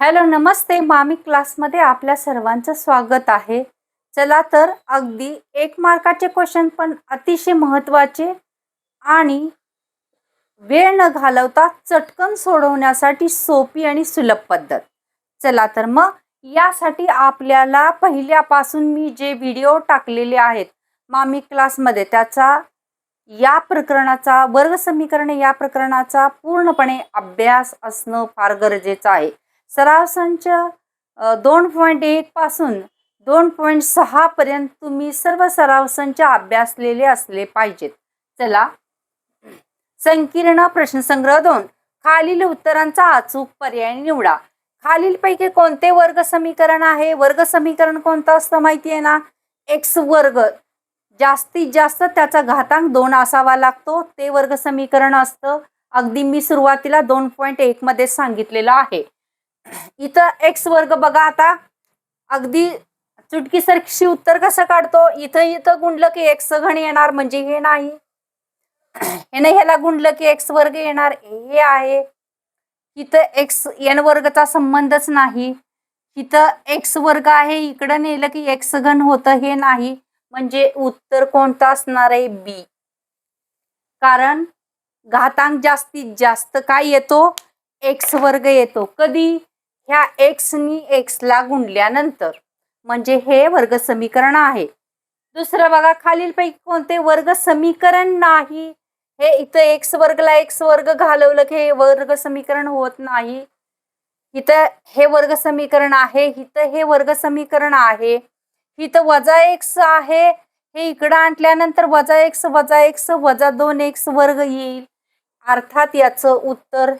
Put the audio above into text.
Hello नमस्ते. मामी क्लासमध्ये आपल्या सर्वांचं स्वागत आहे. चला तर अगदी एक मार्काचे क्वेश्चन पण अतिशय महत्त्वाचे आणि वेळ न घालवता चटकन सोडवण्यासाठी सोपी आणि सुलभ पद्धत. चला तर मग यासाठी आपल्याला पहिल्यापासून मी जे व्हिडिओ टाकलेले आहेत मामी क्लासमध्ये त्याचा या प्रकरणाचा वर्ग समीकरण या प्रकरणाचा पूर्णपणे अभ्यास असणं फार गरजेचं आहे. सराव संच दोन पॉईंट एक पासून दोन पॉईंट सहा पर्यंत तुम्ही सर्व सराव संच अभ्यासलेले असले पाहिजेत. चला. संकीर्ण प्रश्नसंग्रह दोन. खालील उत्तरांचा अचूक पर्याय निवडा. खालीलपैकी कोणते वर्ग समीकरण आहे? वर्ग समीकरण कोणतं असतं माहिती आहे ना? एक्स वर्ग. जास्तीत जास्त त्याचा घातांक दोन असावा लागतो. ते वर्ग समीकरण असतं. अगदी मी सुरुवातीला दोन पॉईंट एक मध्ये सांगितलेलं आहे. इथं एक्स वर्ग बघा आता. अगदी चुटकीसारखी उत्तर कसं काढतो? इथं इथं गुंडलं की एक्स घण येणार म्हणजे हे नाही. हे नाही ह्याला गुंडलं की एक्स वर्ग येणार. हे आहे. इथं एक्स एन वर्गचा संबंधच नाही. इथं एक्स वर्ग आहे इकडं नेलं की एक्स घन होतं हे नाही. म्हणजे उत्तर कोणतं असणार आहे? बी कारण घातांक जास्तीत जास्त काय येतो? एक्स वर्ग येतो. कधी? ह्या एक्सनी एक्सला गुणल्यानंतर म्हणजे हे वर्ग समीकरण आहे. दुसरं बघा खालीलपैकी कोणते वर्ग समीकरण नाही? हे इथं एक्स वर्गला एक्स वर्ग घालवलं की हे वर्ग समीकरण होत नाही. इथं हे वर्ग समीकरण आहे इथं हे वर्ग समीकरण आहे. इथं वजा एक्स आहे हे इकडं आणल्यानंतर वजा एक्स वजा एक्स वजा दोन एक्स वर्ग येईल. अर्थात याचं उत्तर